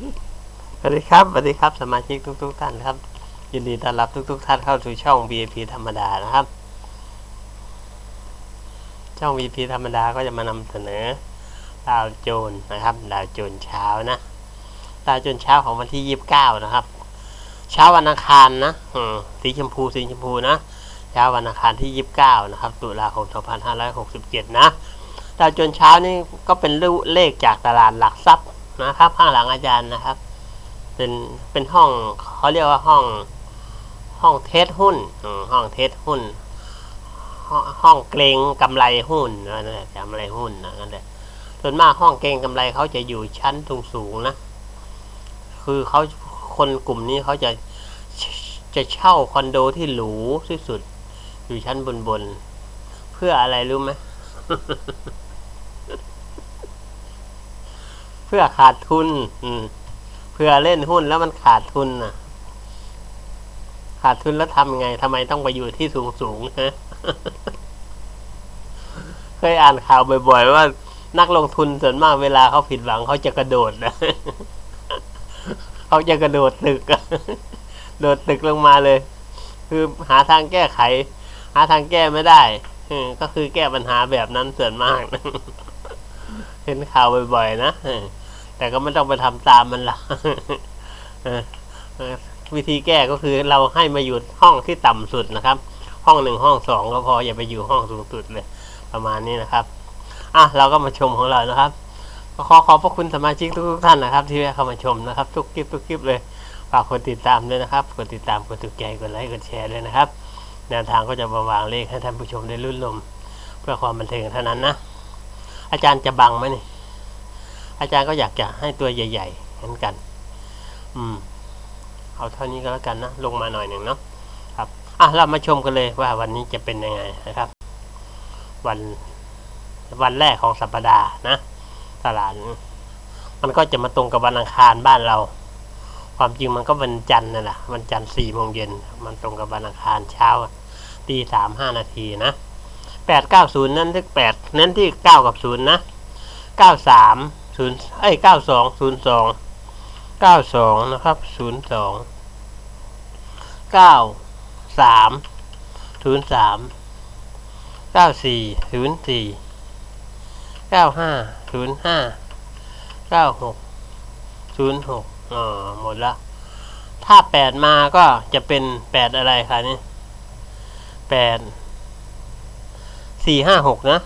สวัสดีครับสวัสดีครับสมาชิกทุกๆท่านครับ ยินดีต้อนรับทุกๆท่านเข้าสู่ช่อง VIP ธรรมดานะครับ ช่อง VIP ธรรมดาก็จะมานำเสนอดาวโจนนะครับดาวโจนเช้านะดาวโจนเช้าของวันที่ 29 นะครับ เช้าวันอังคารนะสีชมพูสีชมพูนะเช้าวันอังคารที่ 29 นะครับ ตุลาคม 2567 นะดาวโจนเช้านี่ก็เป็นเลขจากตลาดหลักทรัพย์ นะครับข้างหลังอาจารย์นะครับ เป็นเป็นห้องเขาเรียกว่าห้องห้องเทสหุ้นห้องเทสหุ้น ห้องเกรงกำไรหุ้นนั่นแหละกำไรหุ้นนะนั่นแหละส่วนมากห้องเกรงกำไรเขาจะอยู่ชั้นสูงสูงๆนะ คือเขาคนกลุ่มนี้เขาจะจะเช่าคอนโดที่หรูที่สุด อยู่ชั้นบนบนๆเพื่ออะไรรู้ไหม เพื่อขาดทุนเพื่อเล่นหุ้นแล้วมันขาดทุนน่ะขาดทุนแล้วทำไงทำไมต้องไปอยู่ที่สูงสูงฮะเคยอ่านข่าวบ่อย ๆ ว่านักลงทุนส่วนมากเวลาเขาผิดหวังเขาจะกระโดดนะเขาจะกระโดดตึกโดดตึกลงมาเลย คือหาทางแก้ไข หาทางแก้ไม่ได้ก็คือแก้ปัญหาแบบนั้นส่วนมาก เห็นข่าวบ่อย ๆ นะ แต่ก็ไม่ต้องไปทำตามมันละเออเออวิธีแก้ก็คือเราให้มาอยู่ห้องที่ต่ำสุดนะครับ ห้องหนึ่งห้องสองก็พออย่าไปอยู่ห้องสูงสุดเลยประมาณนี้นะครับอะเราก็มาชมของเรานะครับก็ขอขอบพระคุณสมาชิกทุกๆท่านนะครับ ที่เข้ามาชมนะครับ ทุกคลิปทุกคลิปเลยฝากกดติดตามด้วยนะครับ กดติดตามกดถูกใจกดไลค์กดแชร์ด้วยนะครับแนวทางก็จะมาวางเลขให้ท่านผู้ชมได้รุ่นลม เพื่อความบันเทิงเท่านั้นนะ อาจารย์จะบังไหมนี่ อาจารย์ก็อยากจะให้ตัวใหญ่ๆเหมือนกัน อืม เอาเท่านี้ก็แล้วกันนะลงมาหน่อยหนึ่งเนาะครับอะเรามาชมกันเลยว่าวันนี้จะเป็นยังไงนะครับ วันวันแรกของสัปดาห์นะตลาดมันก็จะมาตรงกับวันอังคารบ้านเรา ความจริงมันก็วันจันทร์นั่นแหละวันจันทร์สี่โมงเย็นมันตรงกับวันอังคารเช้าตีสามห้านาทีนะแปดเก้าศูนย์นั่นที่แปดนั่นที่เก้ากับศูนย์นะเก้าสาม ศูนย์เอ้เก้าสองศูนย์สองเก้าสองนะครับศูนย์สองเก้าสามศูนย์สามเก้าสี่ศูนย์สี่เก้าห้าศูนย์ห้าเก้าหกศูนย์หกอ๋อหมดละถ้าแปดมาก็จะเป็นแปดอะไรคะนี่แปดสี่ห้าหกนะ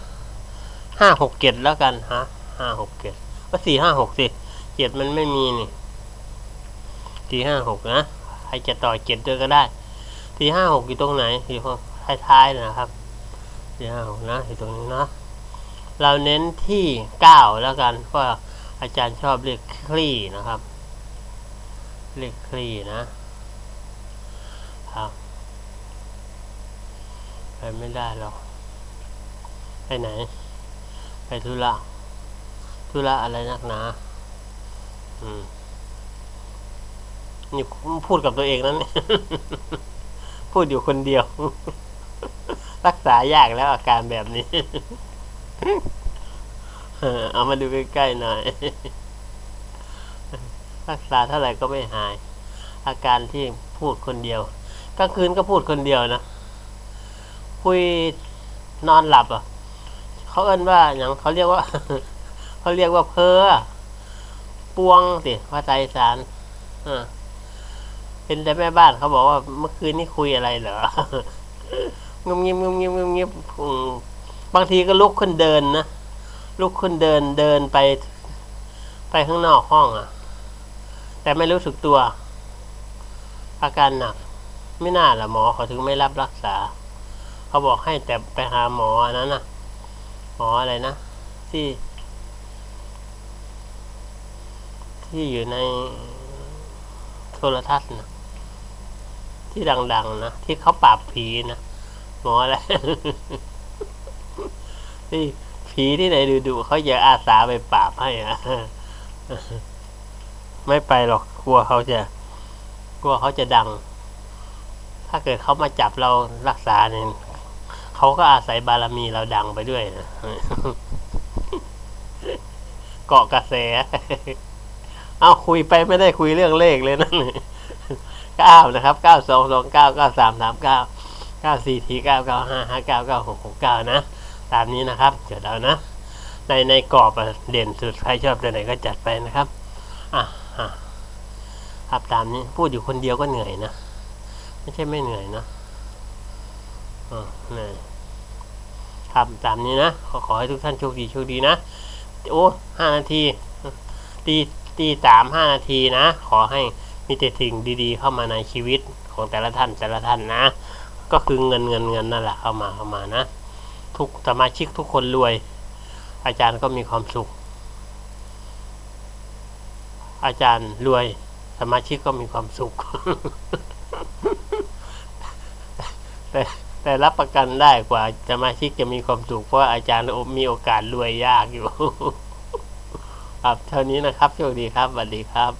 ห้าหกเจ็ดแล้วกันฮะห้าหกเจ็ด ก็สี่ห้าหกสิเจ็ดมันไม่มีนี่สี่ห้าหกนะใครจะต่อเจ็ดด้วยก็ได้สี่ห้าหกอยู่ตรงไหนอยู่ข้างท้ายๆนะครับสี่ห้าหกนะอยู่ตรงนี้นะเราเน้นที่เก้าแล้วกันเพราะอาจารย์ชอบเรียกคลี่นะครับ เรียกคลี่นะครับไปไม่ได้หรอกไปไหน ไปธุระ ธุระอะไรนักหนา อืมนี่พูดกับตัวเองนั่นพูดอยู่คนเดียว รักษายากแล้วอาการแบบนี้ เอามาดูใกล้ๆหน่อย รักษาเท่าไหร่ก็ไม่หาย อาการที่พูดคนเดียวกลางคืนก็พูดคนเดียวนะคุยนอนหลับอะ เขาเอิ้นว่าอย่างเขาเรียกว่า เขาเรียกว่าเพ้อปวงสิภาษาอีสานอ่าเป็นแต่แม่บ้านเขาบอกว่าเมื่อคืนนี้คุยอะไรเหรองุมงิมงุมงิมงุมงิมอืมบางทีก็ลุกขึ้นเดินนะลุกขึ้นเดินเดินไป ไปข้างนอกห้องอะ แต่ไม่รู้สึกตัวอาการหนัก ไม่น่าละหมอเขาถึงไม่รับรักษา เขาบอกให้แต่ไปหาหมอนนั้นนะหมออะไรนะที่ ที่อยู่ในโทรทัศน์นะที่ดัง ๆ นะ ที่เขาปราบผีนะหมออะไรที่ผีที่ไหนดูๆเขาจะอาสาไปปราบให้อะไม่ไปหรอกกลัวเขาจะกลัวเขาจะดัง ถ้าเกิดเขามาจับเรารักษาเนี่ยเขาก็อาศัยบารมีเราดังไปด้วยนะเกาะกระแส เอาคุยไปไม่ได้คุยเรื่องเลขเลยนั่นเก้านะครับเก้าสองสองเก้าเก้าสามสามเก้าเก้าสี่ทีเก้าเก้าห้าห้าเก้าเก้าหกหกเก้านะ ตามนี้นะครับเดี๋ยวเอานะ ในในกรอบเด่นสุดใครชอบตัวไหนก็จัดไปนะครับอะอะครับตามนี้พูดอยู่คนเดียวก็เหนื่อยนะ ไม่ใช่ไม่เหนื่อยนะอ่าเหนื่อยครับตามนี้นะ ขอขอให้ทุกท่านโชคดีโชคดีนะ โอ้ห้านาทีตี ตีสามห้านาทีนะ ขอให้มีแต่สิ่งดีๆ เข้ามาในชีวิตของแต่ละท่านแต่ละท่านนะ ก็คือเงินเงินเงินนั่นแหละเข้ามาเข้ามานะ ทุกสมาชิกทุกคนรวย อาจารย์ก็มีความสุข อาจารย์รวยสมาชิกก็มีความสุข แต่แต่รับประกันได้กว่าสมาชิกจะมีความสุขเพราะอาจารย์มีโอกาสรวยยากอยู่ ครับเท่านี้นะครับโชคดีครับสวัสดีครับ